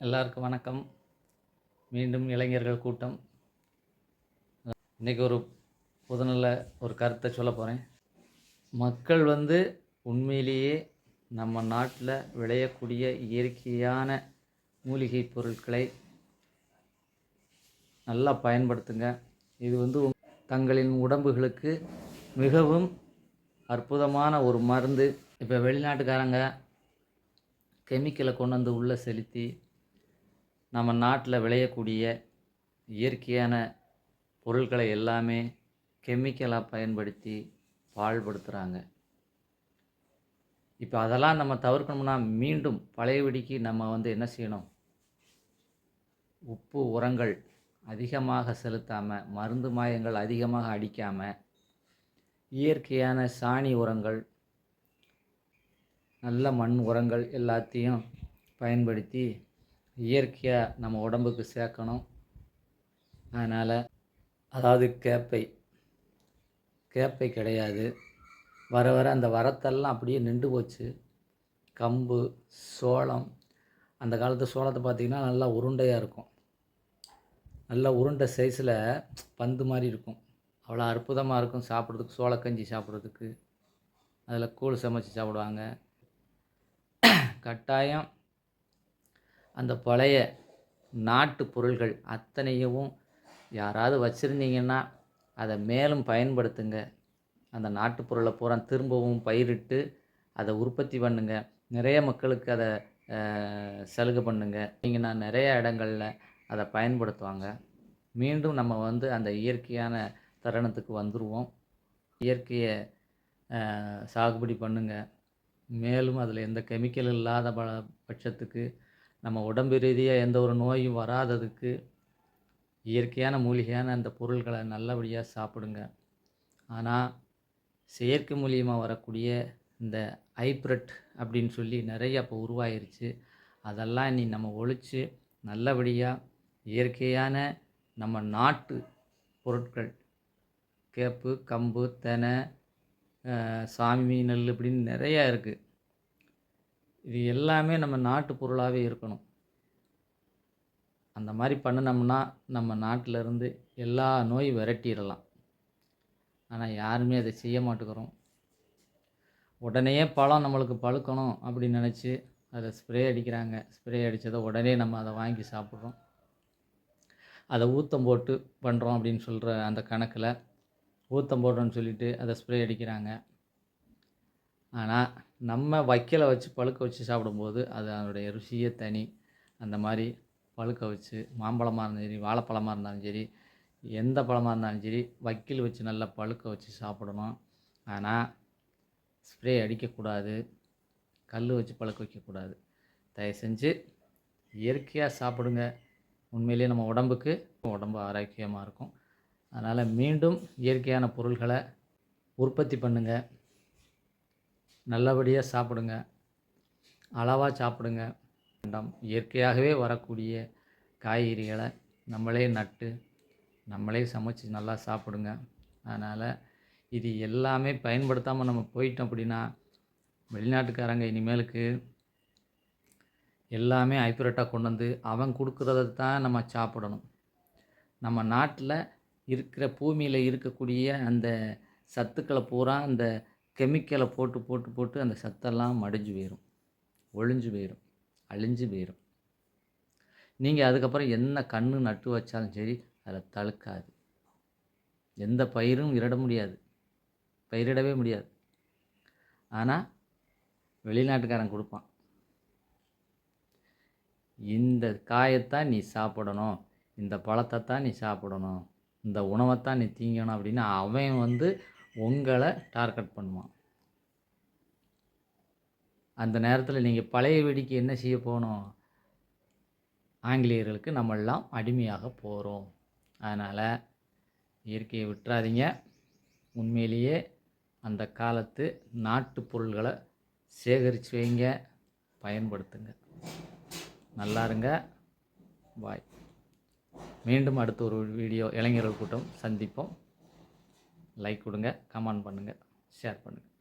எல்லாருக்கும் வணக்கம். மீண்டும் இளைஞர்கள் கூட்டம். இன்றைக்கி ஒரு புதுநல ஒரு கருத்தை சொல்ல போகிறேன் மக்கள் வந்து உண்மையிலேயே நம்ம நாட்டில் விளையக்கூடிய இயற்கையான மூலிகை பொருட்களை நல்லா பயன்படுத்துங்க. இது வந்து தங்களின் உடம்புகளுக்கு மிகவும் அற்புதமான ஒரு மருந்து. இப்போ வெளிநாட்டுக்காரங்க கெமிக்கலை கொண்டு வந்து உள்ளே செலுத்தி நம்ம நாட்டில் விளையக்கூடிய இயற்கையான பொருட்களை எல்லாமே கெமிக்கலாக பயன்படுத்தி பாழ்படுத்துகிறாங்க இப்போ அதெல்லாம் நம்ம தவிர்க்கணும்னா மீண்டும் பழையபடிக்கு நம்ம வந்து என்ன செய்யணும்? உப்பு உரங்கள் அதிகமாக செலுத்தாமல் மருந்து மாயங்கள் அதிகமாக அடிக்காமல் இயற்கையான சாணி உரங்கள் நல்ல மண் உரங்கள் எல்லாத்தையும் பயன்படுத்தி இயற்கையாக நம்ம உடம்புக்கு சேர்க்கணும். அதனால் அதாவது கேப்பை. கேப்பை கிடையாது. வர வர அந்த வரத்தெல்லாம் அப்படியே நின்று போச்சு. கம்பு சோளம். அந்த காலத்து சோளத்தை பார்த்திங்கன்னா நல்லா உருண்டையாக இருக்கும். நல்லா உருண்டை சைஸில் பந்து மாதிரி இருக்கும். அவ்வளோ அற்புதமாக இருக்கும் சாப்பிட்றதுக்கு. சோளக்கஞ்சி சாப்பிட்றதுக்கு. அதில் கூழ் சமைச்சு சாப்பிடுவாங்க. கட்டாயம் அந்த பழைய நாட்டு பொருள்கள் அத்தனையும் யாராவது வச்சுருந்தீங்கன்னா அதை மேலும் பயன்படுத்துங்க. அந்த நாட்டு பொருளை பூரா திரும்பவும் பயிரிட்டு அதை உற்பத்தி பண்ணுங்க. நிறைய மக்களுக்கு அதை சலுகை பண்ணுங்க. நீங்கன்னா நிறைய இடங்களில் அதை பயன்படுத்துவாங்க. மீண்டும் நம்ம வந்து அந்த இயற்கையான தருணத்துக்கு வந்துடுவோம் இயற்கையை சாகுபடி பண்ணுங்க. மேலும் அதில் எந்த கெமிக்கல் இல்லாத பட்சத்துக்கு நம்ம உடம்பு ரீதியாக எந்த ஒரு நோயும் வராததுக்கு இயற்கையான மூலிகையான அந்த பொருள்களை நல்லபடியாக சாப்பிடுங்க. ஆனால் செயற்கை மூலியமாக வரக்கூடிய இந்த ஹைப்ரட் அப்படின்னு சொல்லி நிறைய இப்போ உருவாயிருச்சு. அதெல்லாம் நீ நம்ம ஒழித்து நல்லபடியாக இயற்கையான நம்ம நாட்டு பொருட்கள் கேப்பு கம்பு தெனை சாமி நெல் இப்படின்னு நிறையா இருக்குது இது எல்லாமே நம்ம நாட்டு பொருளாகவே இருக்கணும். அந்த மாதிரி பண்ணினோம்னா நம்ம நாட்டிலேருந்து எல்லா நோய் விரட்டிடலாம். ஆனால் யாருமே அதை செய்ய மாட்டேங்கிறோம். உடனே பழம் நம்மளுக்கு பழுக்கணும் அப்படின்னு நினச்சி அதை ஸ்ப்ரே அடிக்கிறாங்க. ஸ்ப்ரே அடித்ததை உடனே நம்ம அதை வாங்கி சாப்பிட்றோம். அதை ஊத்தம் போட்டு பண்ணுறோம் அப்படின்னு சொல்கிற அந்த கணக்கில் ஊத்தம் போடுறோன்னு சொல்லிட்டு அதை ஸ்ப்ரே அடிக்கிறாங்க. ஆனால் நம்ம வைக்கலை வச்சு பழுக்க வச்சு சாப்பிடும்போது அது அதனுடைய ருசியே தனி அந்த மாதிரி பழுக்க வச்சு மாம்பழமாக இருந்தாலும் சரி வாழைப்பழமாக இருந்தாலும் சரி எந்த பழமாக இருந்தாலும் சரி வைக்கல் வச்சு நல்லா பழுக்க வச்சு சாப்பிடணும். ஆனால் ஸ்ப்ரே அடிக்கக்கூடாது கல் வச்சு பழுக்க வைக்கக்கூடாது. தயவு செஞ்சு இயற்கையாக சாப்பிடுங்க. உண்மையிலேயே நம்ம உடம்புக்கு உடம்பு ஆரோக்கியமாக இருக்கும். அதனால் மீண்டும் இயற்கையான பொருள்களை உற்பத்தி பண்ணுங்கள் நல்லபடியாக சாப்பிடுங்க. அளவாக சாப்பிடுங்க. வேண்டாம் இயற்கையாகவே வரக்கூடிய காய்கறிகளை நம்மளே நட்டு நம்மளே சமைச்சு நல்லா சாப்பிடுங்க. அதனால் இது எல்லாமே பயன்படுத்தாமல் நம்ம போயிட்டோம் அப்படின்னா வெளிநாட்டுக்காரங்க இனிமேலுக்கு எல்லாமே ஹைப்ரேட்டாக கொண்டு வந்து அவன் கொடுக்குறத தான் நம்ம சாப்பிடணும். நம்ம நாட்டில் இருக்கிற பூமியில் இருக்கக்கூடிய அந்த சத்துக்களை பூரா அந்த கெமிக்கலை போட்டு போட்டு போட்டு அந்த சத்தெல்லாம் மடிஞ்சு போயிடும் ஒழிஞ்சு போயிடும் அழிஞ்சு போயிடும் நீங்கள் அதுக்கப்புறம் என்ன கண்ணு நட்டு வச்சாலும் சரி அதில் தழுக்காது. எந்த பயிரும் இரட முடியாது. பயிரிடவே முடியாது. ஆனால் வெளிநாட்டுக்காரன் கொடுப்பான். இந்த காயத்தான் நீ சாப்பிடணும். இந்த பழத்தை தான் நீ சாப்பிடணும். இந்த உணவைத்தான் நீ தீங்கணும் அப்படின்னு அவன் வந்து உங்களை டார்கெட் பண்ணுவான். அந்த நேரத்தில் நீங்கள் பழைய வெடிக்கு என்ன செய்ய போகணும் ஆங்கிலேயர்களுக்கு நம்மெல்லாம் அடிமையாக போகிறோம் அதனால் இயற்கையை விட்டுறாதீங்க. உண்மையிலேயே அந்த காலத்து நாட்டு பொருள்களை சேகரித்து வைங்க. பயன்படுத்துங்க. நல்லா இருங்க. பாய். மீண்டும் அடுத்த ஒரு வீடியோ இளைஞர்கள் கூட்டம் சந்திப்போம். லைக் கொடுங்க கமெண்ட் பண்ணுங்கள் ஷேர் பண்ணுங்கள்